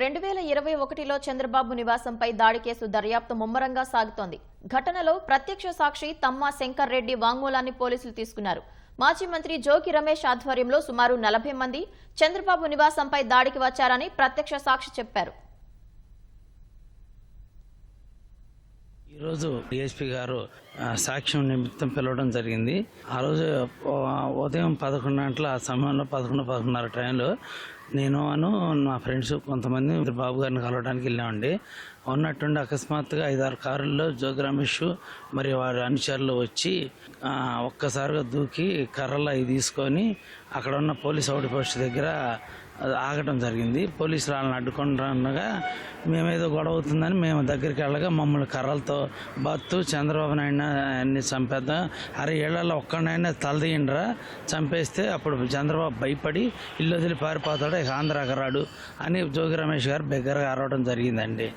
రెండు వేల ఇరవై ఒకటిలో చంద్రబాబు నివాసంపై దాడి కేసు దర్యాప్తు ముమ్మరంగా సాగుతోంది. ఘటనలో ప్రత్యక్ష సాక్షి తమ్మ శంకర్ రెడ్డి వాంగ్మూలాన్ని పోలీసులు తీసుకున్నారు. మాజీ మంత్రి జోకి రమేష్ ఆధ్వర్యంలో సుమారు నలభై మంది చంద్రబాబు నివాసంపై దాడికి వచ్చారని ప్రత్యక్ష సాక్షి చెప్పారు. ఈరోజు డిఎస్పీ గారు సాక్ష్యం నిమిత్తం పిలవడం జరిగింది. ఆ రోజు ఉదయం పదకొండు గంటల ఆ సమయంలో పదకొండు పదకొండున్నర టైంలో నేను అను నా ఫ్రెండ్స్ కొంతమంది బాబు గారిని కలవడానికి వెళ్ళామండి. ఉన్నట్టుండి అకస్మాత్తుగా ఐదారు కారుల్లో జోగి రమేష్ మరి వారి అనుచరులు వచ్చి ఒక్కసారిగా దూకి కర్రలు అవి తీసుకొని అక్కడ ఉన్న పోలీస్ అవుట్ పోస్ట్ దగ్గర ఆగటం జరిగింది. పోలీసులు వాళ్ళని అడ్డుకుంటుండగా మేమేదో గొడవ అవుతుందని మేము దగ్గరికి వెళ్ళగా మమ్మల్ని కర్రలతో బత్తు చంద్రబాబు నాయుడు అన్ని చంపేద్దాం అరే ఏళ్ళలో ఒక్కడైనా తలదీయండిరా చంపేస్తే అప్పుడు చంద్రబాబు భయపడి ఇల్లు వదిలి పారిపోతాడు ఇక ఆంధ్రాకి రాడు అని జోగి రమేష్ గారు బిగ్గరగా అరవడం జరిగిందండి.